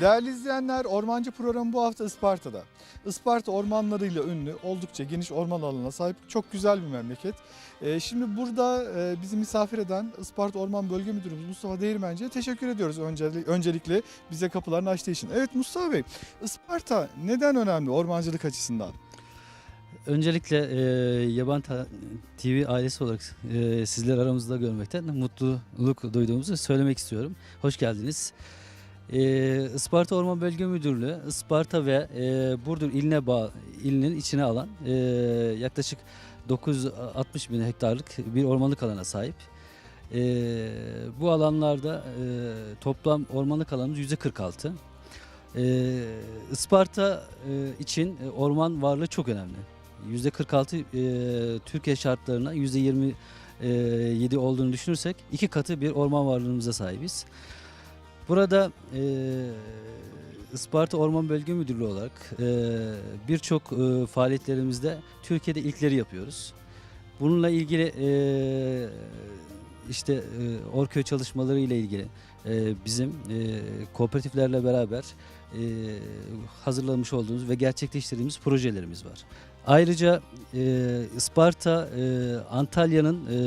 Değerli izleyenler, Ormancı programı bu hafta Isparta'da. Isparta ormanlarıyla ünlü, oldukça geniş orman alanına sahip çok güzel bir memleket. Ee, şimdi burada e, bizi misafir eden Isparta Orman Bölge Müdürümüz Mustafa Değirmenci'ye teşekkür ediyoruz önceli- öncelikle bize kapılarını açtığı için. Evet Mustafa Bey, Isparta neden önemli ormancılık açısından? Öncelikle e, Yaban TV ailesi olarak e, sizler aramızda görmekten mutluluk duyduğumuzu söylemek istiyorum. Hoş geldiniz. E, Isparta Orman Bölge Müdürlüğü, Isparta ve e, Burdur iline bağ, ilinin içine alan e, yaklaşık 960 bin hektarlık bir ormanlık alana sahip. E, bu alanlarda e, toplam ormanlık alanımız %46. E, Isparta e, için e, orman varlığı çok önemli. %46 e, Türkiye şartlarına %27 olduğunu düşünürsek iki katı bir orman varlığımıza sahibiz. Burada e, Isparta Orman Bölge Müdürlüğü olarak e, birçok e, faaliyetlerimizde Türkiye'de ilkleri yapıyoruz. Bununla ilgili e, işte e, Orköy çalışmaları ile ilgili e, bizim e, kooperatiflerle beraber e, hazırlamış olduğumuz ve gerçekleştirdiğimiz projelerimiz var. Ayrıca e, Isparta e, Antalya'nın e,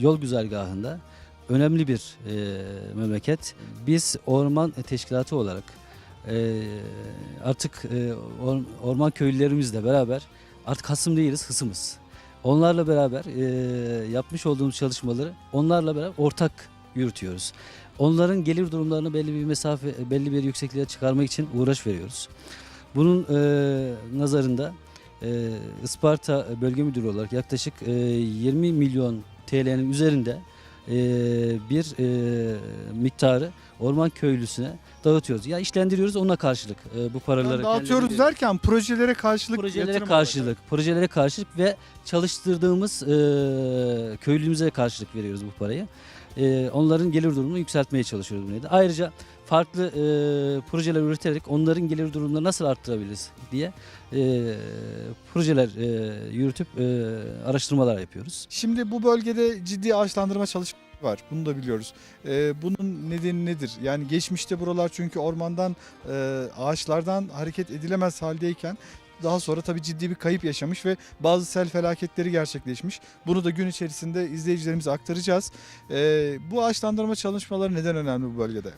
yol güzergahında önemli bir e, memleket. Biz orman teşkilatı olarak e, artık e, or- orman köylülerimizle beraber artık hasım değiliz, hısımız. Onlarla beraber e, yapmış olduğumuz çalışmaları onlarla beraber ortak yürütüyoruz. Onların gelir durumlarını belli bir mesafe, belli bir yüksekliğe çıkarmak için uğraş veriyoruz. Bunun e, nazarında e, Isparta Bölge Müdürü olarak yaklaşık e, 20 milyon TL'nin üzerinde e, bir e, miktarı orman köylüsüne dağıtıyoruz. Ya işlendiriyoruz ona karşılık e, bu paraları. Yani dağıtıyoruz derken projelere karşılık projelere karşılık, projelere karşılık ve çalıştırdığımız e, köylümüze karşılık veriyoruz bu parayı. E, onların gelir durumunu yükseltmeye çalışıyoruz bunu. Ayrıca farklı e, projeler üreterek onların gelir durumunu nasıl arttırabiliriz diye e, projeler e, yürütüp e, araştırmalar yapıyoruz. Şimdi bu bölgede ciddi ağaçlandırma çalışmaları var. Bunu da biliyoruz. Ee, bunun nedeni nedir? Yani geçmişte buralar çünkü ormandan, e, ağaçlardan hareket edilemez haldeyken daha sonra tabii ciddi bir kayıp yaşamış ve bazı sel felaketleri gerçekleşmiş. Bunu da gün içerisinde izleyicilerimize aktaracağız. Ee, bu ağaçlandırma çalışmaları neden önemli bu bölgede?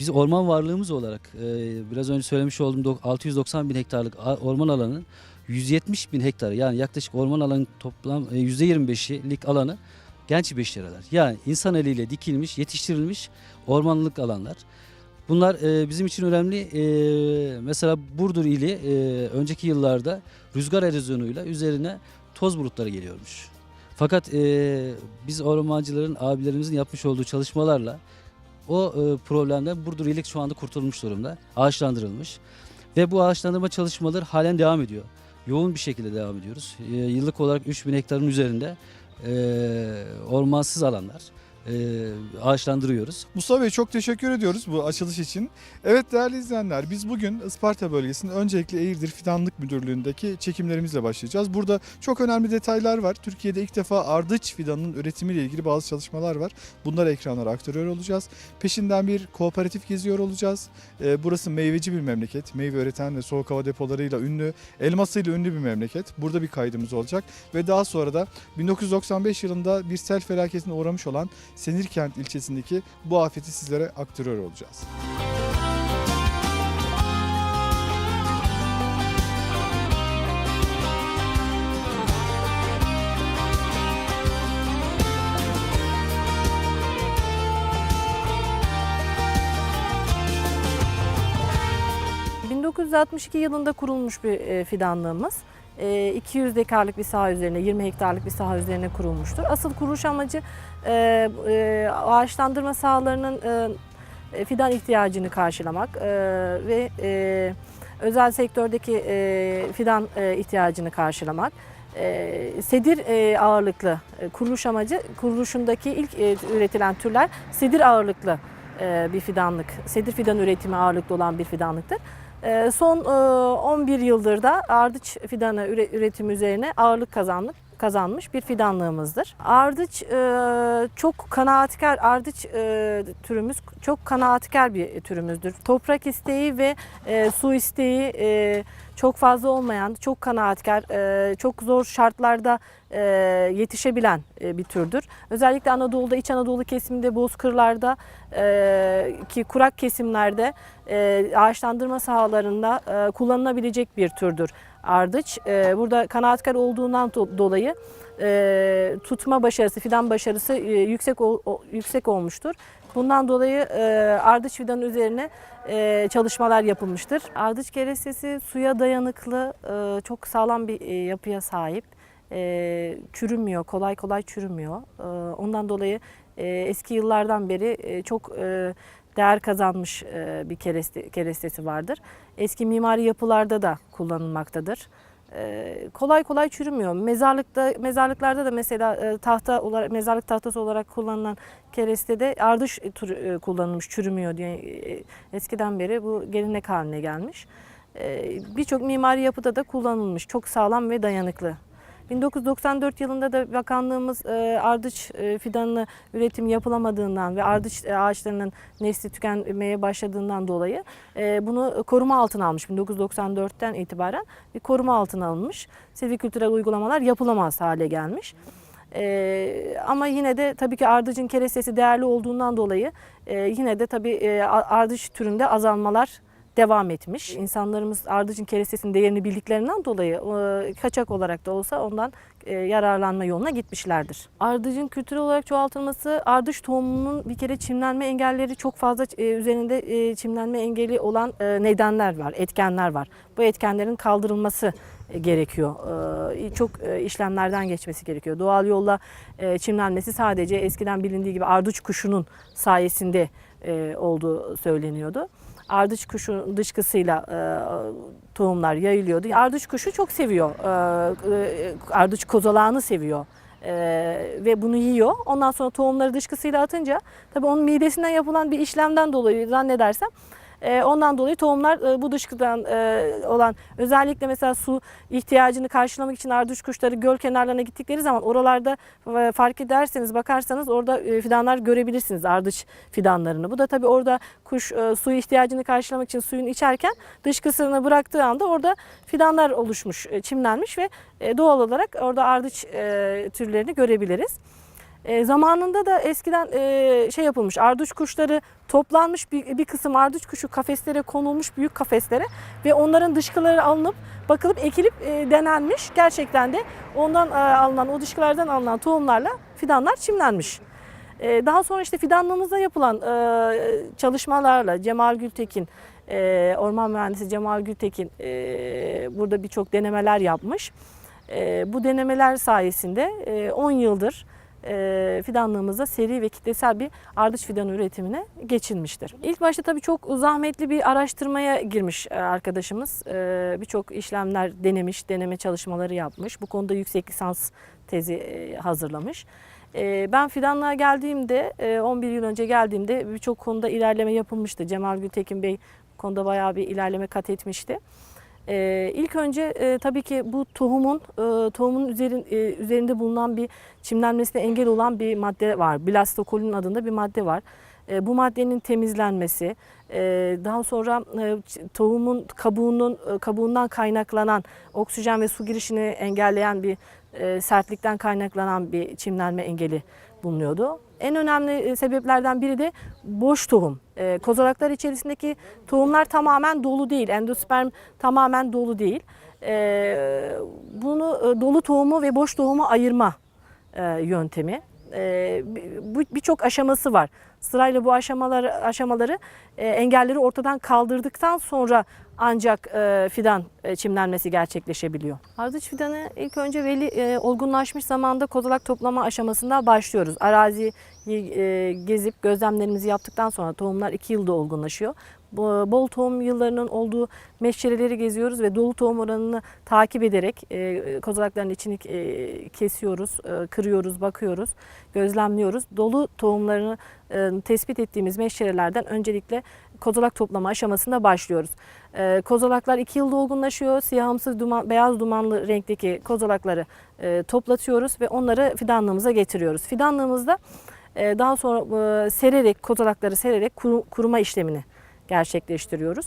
Biz orman varlığımız olarak e, biraz önce söylemiş olduğum dok- 690 bin hektarlık orman alanının 170 bin hektarı yani yaklaşık orman alanının toplam e, %25'lik alanı genç beştereler. Yani insan eliyle dikilmiş, yetiştirilmiş ormanlık alanlar. Bunlar e, bizim için önemli. E, mesela Burdur ili e, önceki yıllarda rüzgar erozyonuyla üzerine toz bulutları geliyormuş. Fakat e, biz ormancıların, abilerimizin yapmış olduğu çalışmalarla o e, problemden Burdur ilik şu anda kurtulmuş durumda. Ağaçlandırılmış. Ve bu ağaçlandırma çalışmaları halen devam ediyor. Yoğun bir şekilde devam ediyoruz. E, yıllık olarak 3000 hektarın üzerinde e, ormansız alanlar e, ağaçlandırıyoruz. Mustafa Bey çok teşekkür ediyoruz bu açılış için. Evet değerli izleyenler biz bugün Isparta bölgesinin öncelikle Eğirdir Fidanlık Müdürlüğü'ndeki çekimlerimizle başlayacağız. Burada çok önemli detaylar var. Türkiye'de ilk defa ardıç fidanının üretimiyle ilgili bazı çalışmalar var. Bunları ekranlara aktarıyor olacağız. Peşinden bir kooperatif geziyor olacağız. Ee, burası meyveci bir memleket. Meyve üreten ve soğuk hava depolarıyla ünlü, elmasıyla ünlü bir memleket. Burada bir kaydımız olacak. Ve daha sonra da 1995 yılında bir sel felaketine uğramış olan Senirkent ilçesindeki bu afeti sizlere aktarıyor olacağız. Ee, 1962 yılında kurulmuş bir e, fidanlığımız. E, 200 dekarlık bir saha üzerine, 20 hektarlık bir saha üzerine kurulmuştur. Asıl kuruluş amacı e, e, ağaçlandırma sahalarının e, fidan ihtiyacını karşılamak ve özel sektördeki fidan ihtiyacını karşılamak. Sedir ağırlıklı kuruluş amacı kuruluşundaki ilk üretilen türler sedir ağırlıklı bir fidanlık. Sedir fidan üretimi ağırlıklı olan bir fidanlıktır. E, Son e, 11 yıldır da ardıç fidanı üre- üretimi üzerine ağırlık kazandık kazanmış bir fidanlığımızdır. Ardıç e, çok kanaatkar, ardıç e, türümüz çok kanaatkar bir türümüzdür. Toprak isteği ve e, su isteği e, çok fazla olmayan, çok kanaatkar, e, çok zor şartlarda e, yetişebilen e, bir türdür. Özellikle Anadolu'da, İç Anadolu kesiminde, bozkırlarda e, ki kurak kesimlerde e, ağaçlandırma sahalarında e, kullanılabilecek bir türdür ardıç. E, burada kanaatkar olduğundan do- dolayı e, tutma başarısı, fidan başarısı e, yüksek o- yüksek olmuştur. Bundan dolayı e, ardıç fidanı üzerine e, çalışmalar yapılmıştır. Ardıç kerestesi suya dayanıklı, e, çok sağlam bir e, yapıya sahip. E, çürümüyor, kolay kolay çürümüyor. E, ondan dolayı e, eski yıllardan beri e, çok e, değer kazanmış e, bir kereste, kerestesi vardır. Eski mimari yapılarda da kullanılmaktadır. E, kolay kolay çürümüyor. Mezarlıkta mezarlıklarda da mesela e, tahta olarak mezarlık tahtası olarak kullanılan kerestede ardış kullanılmış, çürümüyor diye eskiden beri bu gelenek haline gelmiş. Birçok mimari yapıda da kullanılmış. Çok sağlam ve dayanıklı. 1994 yılında da bakanlığımız e, ardıç e, fidanını üretim yapılamadığından ve ardıç e, ağaçlarının nesli tükenmeye başladığından dolayı e, bunu koruma altına almış. 1994'ten itibaren bir koruma altına alınmış. Silvikültürel uygulamalar yapılamaz hale gelmiş. Ee, ama yine de tabii ki ardıcın kerestesi değerli olduğundan dolayı e, yine de tabii e, ardıç türünde azalmalar devam etmiş. İnsanlarımız ardıcın kerestesinin değerini bildiklerinden dolayı e, kaçak olarak da olsa ondan e, yararlanma yoluna gitmişlerdir. Ardıcın kültürel olarak çoğaltılması, ardıç tohumunun bir kere çimlenme engelleri çok fazla e, üzerinde çimlenme engeli olan nedenler var, etkenler var. Bu etkenlerin kaldırılması gerekiyor. Çok işlemlerden geçmesi gerekiyor. Doğal yolla çimlenmesi sadece eskiden bilindiği gibi ardıç kuşunun sayesinde olduğu söyleniyordu. Ardıç kuşu dışkısıyla e, tohumlar yayılıyordu. Ardıç kuşu çok seviyor. E, e, ardıç kozalağını seviyor. E, ve bunu yiyor. Ondan sonra tohumları dışkısıyla atınca tabii onun midesinden yapılan bir işlemden dolayı zannedersem e, ondan dolayı tohumlar e, bu dışkıdan e, olan özellikle mesela su ihtiyacını karşılamak için ardıç kuşları göl kenarlarına gittikleri zaman oralarda fark ederseniz bakarsanız orada fidanlar görebilirsiniz ardıç fidanlarını. Bu da tabii orada kuş e, su ihtiyacını karşılamak için suyunu içerken dışkısını bıraktığı anda orada fidanlar oluşmuş, çimlenmiş ve doğal olarak orada ardıç türlerini görebiliriz. E, zamanında da eskiden e, şey yapılmış ardıç kuşları toplanmış bir, bir kısım ardıç kuşu kafeslere konulmuş büyük kafeslere ve onların dışkıları alınıp bakılıp ekilip e, denenmiş. Gerçekten de ondan e, alınan o dışkılardan alınan tohumlarla fidanlar çimlenmiş. E, daha sonra işte fidanlığımızda yapılan e, çalışmalarla Cemal Gültekin, e, orman mühendisi Cemal Gültekin e, burada birçok denemeler yapmış. E, bu denemeler sayesinde e, 10 yıldır e, fidanlığımızda seri ve kitlesel bir ardıç fidanı üretimine geçilmiştir. İlk başta tabii çok zahmetli bir araştırmaya girmiş e, arkadaşımız. E, Birçok işlemler denemiş, deneme çalışmaları yapmış. Bu konuda yüksek lisans tezi hazırlamış. Ben fidanlığa geldiğimde, e, 11 yıl önce geldiğimde birçok konuda ilerleme yapılmıştı. Cemal Gültekin Bey konuda bayağı bir ilerleme kat etmişti. Ee, ilk önce e, tabii ki bu tohumun e, tohumun üzerin, e, üzerinde bulunan bir çimlenmesine engel olan bir madde var. Blastokolin adında bir madde var. E, bu maddenin temizlenmesi, e, daha sonra e, tohumun kabuğunun e, kabuğundan kaynaklanan oksijen ve su girişini engelleyen bir e, sertlikten kaynaklanan bir çimlenme engeli bulunuyordu. En önemli e, sebeplerden biri de boş tohum. E, kozalaklar içerisindeki tohumlar tamamen dolu değil. Endosperm tamamen dolu değil. E, bunu e, dolu tohumu ve boş tohumu ayırma yöntemi. E, birçok aşaması var. Sırayla bu aşamaları aşamaları e, engelleri ortadan kaldırdıktan sonra ancak e, fidan e, çimlenmesi gerçekleşebiliyor. Ardıç fidanı ilk önce veli e, olgunlaşmış zamanda kozalak toplama aşamasında başlıyoruz. Araziyi e, gezip gözlemlerimizi yaptıktan sonra tohumlar 2 yılda olgunlaşıyor. Bo- bol tohum yıllarının olduğu meşçereleri geziyoruz ve dolu tohum oranını takip ederek e, kozalakların içini e, kesiyoruz, e, kırıyoruz, bakıyoruz, gözlemliyoruz. Dolu tohumlarını e, tespit ettiğimiz meşçerelerden öncelikle kozalak toplama aşamasında başlıyoruz. E, kozalaklar iki yılda olgunlaşıyor. Siyahımsı duman, beyaz dumanlı renkteki kozalakları e, toplatıyoruz ve onları fidanlığımıza getiriyoruz. Fidanlığımızda e, daha sonra e, sererek, kozalakları sererek kuru- kuruma işlemini gerçekleştiriyoruz.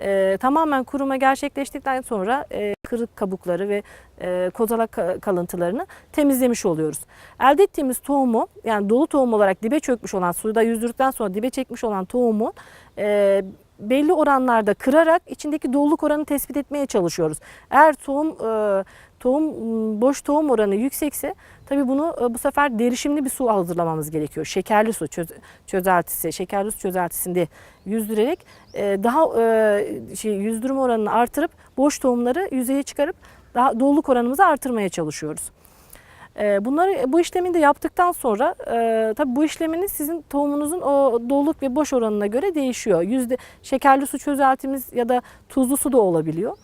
E, tamamen kuruma gerçekleştikten sonra e, kırık kabukları ve e, kozalak ka- kalıntılarını temizlemiş oluyoruz. Elde ettiğimiz tohumu yani dolu tohum olarak dibe çökmüş olan suda yüzdürdükten sonra dibe çekmiş olan tohumu e, belli oranlarda kırarak içindeki doluluk oranını tespit etmeye çalışıyoruz. Eğer tohum e, tohum m, boş tohum oranı yüksekse tabii bunu e, bu sefer derişimli bir su hazırlamamız gerekiyor. Şekerli su çöz- çözeltisi, şekerli su çözeltisinde yüzdürerek e, daha e, şey yüzdürme oranını artırıp boş tohumları yüzeye çıkarıp daha doluluk oranımızı artırmaya çalışıyoruz. Bunları bu işlemi de yaptıktan sonra e, tabii bu işleminiz sizin tohumunuzun o doluluk ve boş oranına göre değişiyor. Yüzde şekerli su çözeltimiz ya da tuzlu su da olabiliyor.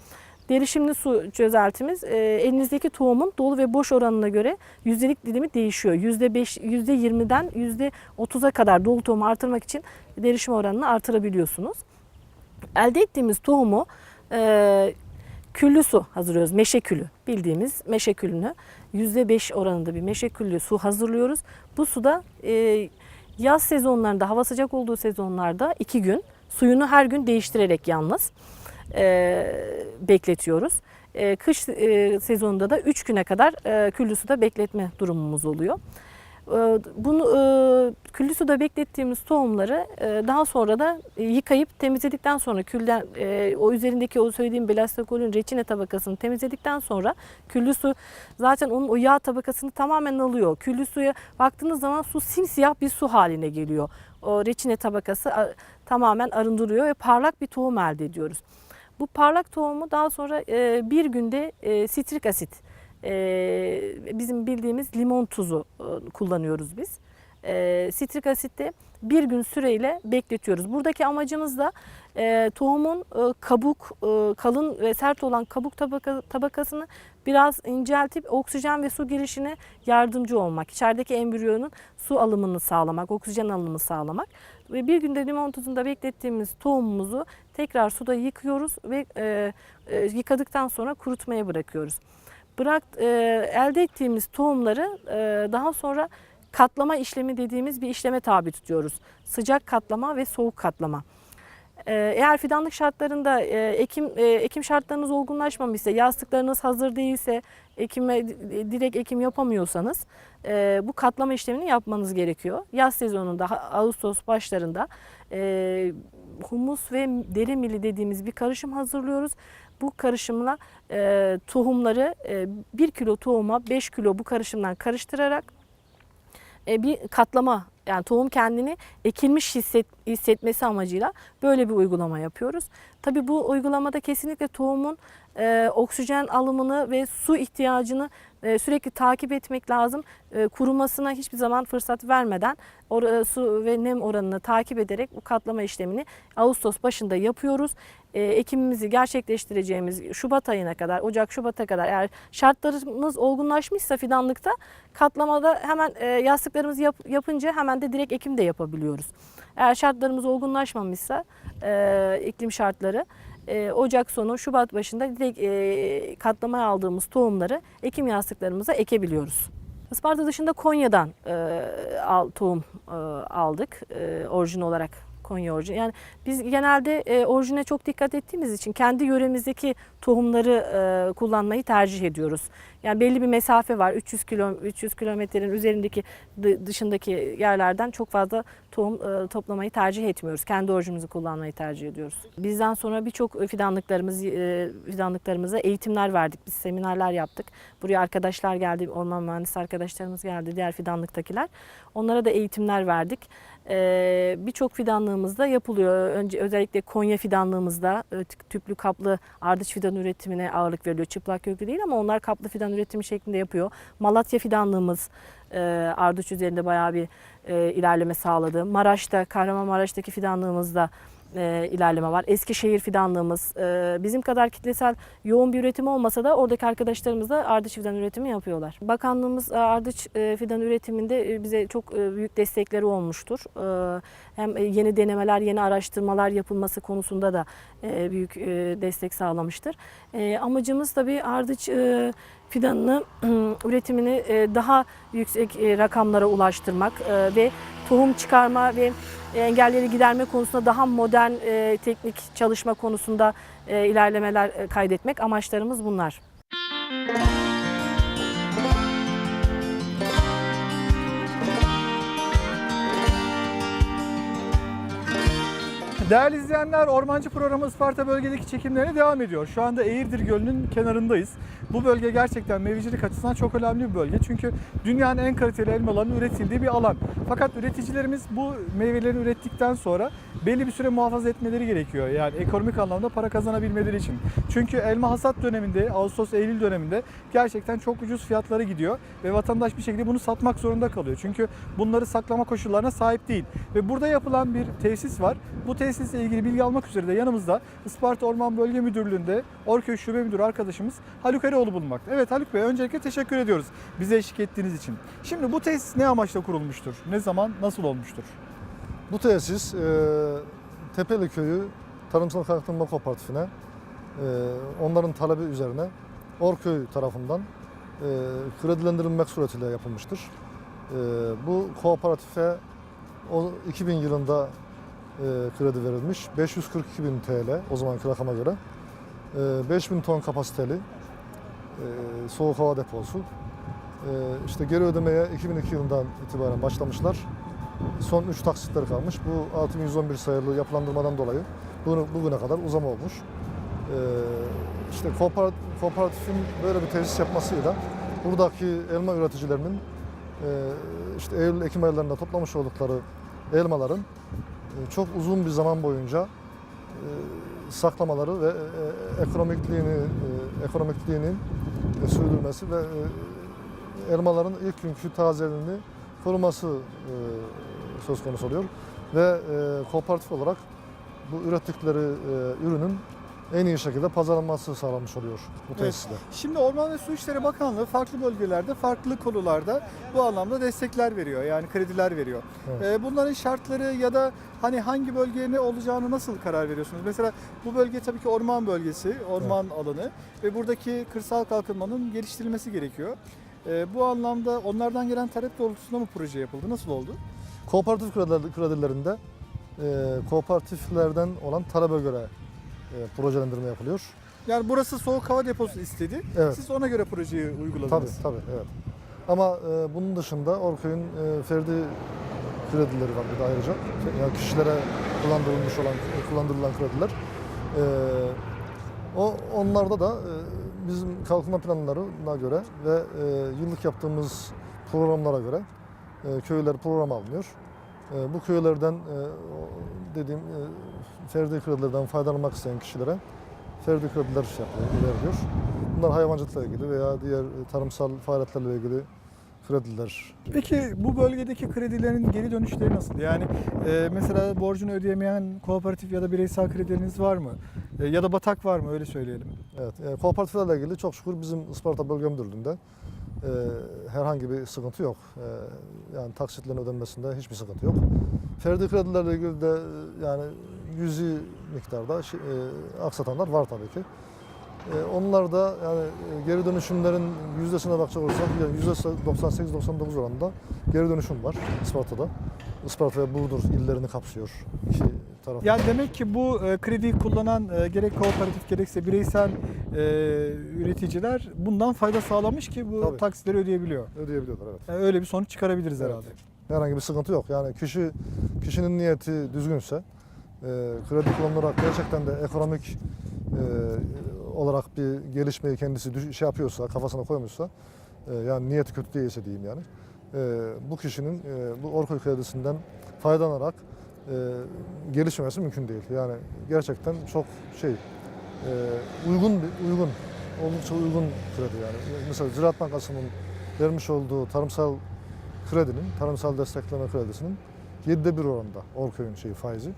Derişimli su çözeltimiz e, elinizdeki tohumun dolu ve boş oranına göre yüzdelik dilimi değişiyor. Yüzde beş, yüzde yirmiden yüzde otuza kadar dolu tohumu artırmak için derişim oranını artırabiliyorsunuz. Elde ettiğimiz tohumu e, küllü su hazırlıyoruz. Meşe külü bildiğimiz meşe külünü %5 oranında bir meşe küllü su hazırlıyoruz. Bu suda e, yaz sezonlarında hava sıcak olduğu sezonlarda iki gün suyunu her gün değiştirerek yalnız e, bekletiyoruz. E, kış e, sezonunda da 3 güne kadar e, küllü suda bekletme durumumuz oluyor. E, Bunu e, küllü suda beklettiğimiz tohumları e, daha sonra da yıkayıp temizledikten sonra külden e, o üzerindeki o söylediğim belastokolün reçine tabakasını temizledikten sonra küllü su zaten onun o yağ tabakasını tamamen alıyor. Küllü suya baktığınız zaman su simsiyah bir su haline geliyor. O reçine tabakası tamamen arındırıyor ve parlak bir tohum elde ediyoruz. Bu parlak tohumu daha sonra e, bir günde e, sitrik asit e, bizim bildiğimiz limon tuzu e, kullanıyoruz biz. E, sitrik asitte bir gün süreyle bekletiyoruz. Buradaki amacımız da e, tohumun e, kabuk, e, kalın ve sert olan kabuk tabaka, tabakasını biraz inceltip oksijen ve su girişine yardımcı olmak. İçerideki embriyonun su alımını sağlamak, oksijen alımını sağlamak. Ve bir günde limon tuzunda beklettiğimiz tohumumuzu tekrar suda yıkıyoruz ve e, e, yıkadıktan sonra kurutmaya bırakıyoruz. Bırak e, elde ettiğimiz tohumları e, daha sonra katlama işlemi dediğimiz bir işleme tabi tutuyoruz. Sıcak katlama ve soğuk katlama. E, Eğer fidanlık şartlarında e, ekim e, ekim şartlarınız olgunlaşmamışsa, yastıklarınız hazır değilse, ekime direkt ekim yapamıyorsanız bu katlama işlemini yapmanız gerekiyor. Yaz sezonunda Ağustos başlarında e, humus ve deri mili dediğimiz bir karışım hazırlıyoruz. Bu karışımla e, tohumları e, 1 kilo tohuma 5 kilo bu karışımdan karıştırarak e, bir katlama yani tohum kendini ekilmiş hisset, hissetmesi amacıyla böyle bir uygulama yapıyoruz. Tabii bu uygulamada kesinlikle tohumun e, oksijen alımını ve su ihtiyacını sürekli takip etmek lazım. E, kurumasına hiçbir zaman fırsat vermeden or- su ve nem oranını takip ederek bu katlama işlemini Ağustos başında yapıyoruz. E, ekimimizi gerçekleştireceğimiz Şubat ayına kadar, Ocak Şubat'a kadar eğer şartlarımız olgunlaşmışsa fidanlıkta katlamada hemen e, yastıklarımızı yap- yapınca hemen de direkt ekim de yapabiliyoruz. Eğer şartlarımız olgunlaşmamışsa e, iklim şartları e, Ocak sonu Şubat başında direkt e, katlamaya aldığımız tohumları ekim yastıklarımıza ekebiliyoruz. Isparta dışında Konya'dan e, tohum e, aldık orijin olarak Konya orijin. Yani biz genelde e, orijine çok dikkat ettiğimiz için kendi yöremizdeki tohumları e, kullanmayı tercih ediyoruz. Yani belli bir mesafe var. 300 kilo 300 kilometrenin üzerindeki dı- dışındaki yerlerden çok fazla tohum e, toplamayı tercih etmiyoruz. Kendi orijinimizi kullanmayı tercih ediyoruz. Bizden sonra birçok fidanlıklarımız e, fidanlıklarımıza eğitimler verdik. Biz seminerler yaptık. Buraya arkadaşlar geldi, orman mühendisi arkadaşlarımız geldi, diğer fidanlıktakiler. Onlara da eğitimler verdik. Ee, Birçok fidanlığımızda yapılıyor. Önce özellikle Konya fidanlığımızda e, tü- tüplü kaplı ardıç fidan üretimine ağırlık veriliyor. Çıplak köklü değil ama onlar kaplı fidan üretimi şeklinde yapıyor. Malatya fidanlığımız e, ardıç üzerinde bayağı bir e, ilerleme sağladı. Maraş'ta, Kahramanmaraş'taki fidanlığımızda e, ilerleme var. Eskişehir fidanlığımız e, bizim kadar kitlesel yoğun bir üretim olmasa da oradaki arkadaşlarımız da ardıç fidan üretimi yapıyorlar. Bakanlığımız e, ardıç e, fidan üretiminde e, bize çok e, büyük destekleri olmuştur. E, Hem e, yeni denemeler, yeni araştırmalar yapılması konusunda da e, büyük e, destek sağlamıştır. E, Amacımız tabii ardıç e, fidanını üretimini e, daha yüksek e, rakamlara ulaştırmak e, ve tohum çıkarma ve engelleri giderme konusunda daha modern teknik çalışma konusunda ilerlemeler kaydetmek amaçlarımız bunlar. Değerli izleyenler, Ormancı programı Isparta bölgedeki çekimlerine devam ediyor. Şu anda Eğirdir Gölü'nün kenarındayız. Bu bölge gerçekten meyvecilik açısından çok önemli bir bölge. Çünkü dünyanın en kaliteli elmalarının üretildiği bir alan. Fakat üreticilerimiz bu meyveleri ürettikten sonra belli bir süre muhafaza etmeleri gerekiyor. Yani ekonomik anlamda para kazanabilmeleri için. Çünkü elma hasat döneminde, Ağustos-Eylül döneminde gerçekten çok ucuz fiyatlara gidiyor ve vatandaş bir şekilde bunu satmak zorunda kalıyor. Çünkü bunları saklama koşullarına sahip değil. Ve burada yapılan bir tesis var. Bu tesisle ilgili bilgi almak üzere de yanımızda Isparta Orman Bölge Müdürlüğü'nde Orköy Şube Müdürü arkadaşımız Haluk Eroğlu bulunmakta. Evet Haluk Bey öncelikle teşekkür ediyoruz bize eşlik ettiğiniz için. Şimdi bu tesis ne amaçla kurulmuştur? Ne zaman, nasıl olmuştur? Bu tesis e, Tepeli Köyü Tarımsal Kalkınma Kooperatifine e, onların talebi üzerine Orköy tarafından e, kredilendirilmek suretiyle yapılmıştır. E, bu kooperatife o 2000 yılında kredi verilmiş. 542 bin TL o zamanki rakama göre. E, 5000 ton kapasiteli e, soğuk hava deposu. E, işte geri ödemeye 2002 yılından itibaren başlamışlar. Son 3 taksitleri kalmış. Bu 6111 sayılı yapılandırmadan dolayı bunu bugüne kadar uzama olmuş. İşte kooper- kooperatifin böyle bir tesis yapmasıyla buradaki elma üreticilerinin e, işte Eylül-Ekim aylarında toplamış oldukları elmaların e, çok uzun bir zaman boyunca e, saklamaları ve e, ekonomikliğini e, ekonomikliğinin e, sürdürmesi ve elmaların ilk günkü tazeliğini koruması söz konusu oluyor. Ve kooperatif olarak bu ürettikleri ürünün en iyi şekilde pazarlanması sağlanmış oluyor bu Evet. tesiste. Şimdi Orman ve Su İşleri Bakanlığı farklı bölgelerde, farklı konularda bu anlamda destekler veriyor. Yani krediler veriyor. Evet. Ee, bunların şartları ya da hani hangi bölgeye ne olacağını nasıl karar veriyorsunuz? Mesela bu bölge tabii ki orman bölgesi, orman alanı ve buradaki kırsal kalkınmanın geliştirilmesi gerekiyor. Ee, bu anlamda onlardan gelen talep doğrultusunda mı proje yapıldı? Nasıl oldu? Kooperatif krediler- kredilerinde e, kooperatiflerden olan talebe göre projelendirme yapılıyor. Yani burası soğuk hava deposu istedi. Evet. Siz ona göre projeyi Tabii uyguladınız. tabii evet. Ama e, bunun dışında Orköy'ün e, ferdi kredileri var bir de ayrıca. Yani kişilere kullandırılmış olan kullandırılan krediler. E, o onlarda da e, bizim kalkınma planlarına göre ve e, yıllık yaptığımız programlara göre e, köyler program alınıyor. E, bu köylerden e, dediğim e, ferdi kredilerden faydalanmak isteyen kişilere ferdi krediler şey yapıyor, veriliyor. Bunlar hayvancılıkla ilgili veya diğer e, tarımsal faaliyetlerle ilgili krediler. Peki bu bölgedeki kredilerin geri dönüşleri nasıl? Yani e, mesela borcunu ödeyemeyen kooperatif ya da bireysel kredileriniz var mı? E, ya da batak var mı öyle söyleyelim. Evet, e, kooperatiflerle ilgili çok şükür bizim Isparta Bölge Müdürlüğü'nde e, herhangi bir sıkıntı yok. E, yani taksitlerin ödenmesinde hiçbir sıkıntı yok. Ferdi kredilerle ilgili de e, yani yüzü miktarda e, aksatanlar var tabii ki. E, onlar da yani e, geri dönüşümlerin yüzdesine bakacak olursak yani %98-99 oranında geri dönüşüm var Isparta'da. Isparta ve Burdur illerini kapsıyor iki taraf. Yani demek ki bu e, krediyi kullanan e, gerek kooperatif gerekse bireysel e, üreticiler bundan fayda sağlamış ki bu Tabii. taksitleri ödeyebiliyor. Ödeyebiliyorlar evet. Yani öyle bir sonuç çıkarabiliriz herhalde. Herhangi bir sıkıntı yok. Yani kişi kişinin niyeti düzgünse, e, kredi kullanılarak gerçekten de ekonomik e, olarak bir gelişmeyi kendisi şey yapıyorsa, kafasına koymuşsa, e, yani niyeti kötü değilse diyeyim yani, e, bu kişinin bu Orkoy kredisinden faydalanarak gelişmemesi mümkün değil. Yani gerçekten çok şey, uygun uygun, oldukça uygun kredi yani. Mesela Ziraat Bankası'nın vermiş olduğu tarımsal kredinin, tarımsal destekleme kredisinin 7'de 1 oranda Orköy'ün şeyi faizi.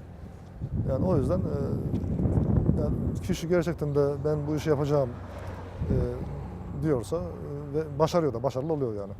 Yani o yüzden e, yani kişi gerçekten de ben bu işi yapacağım e, diyorsa e, ve başarıyor da başarılı oluyor yani.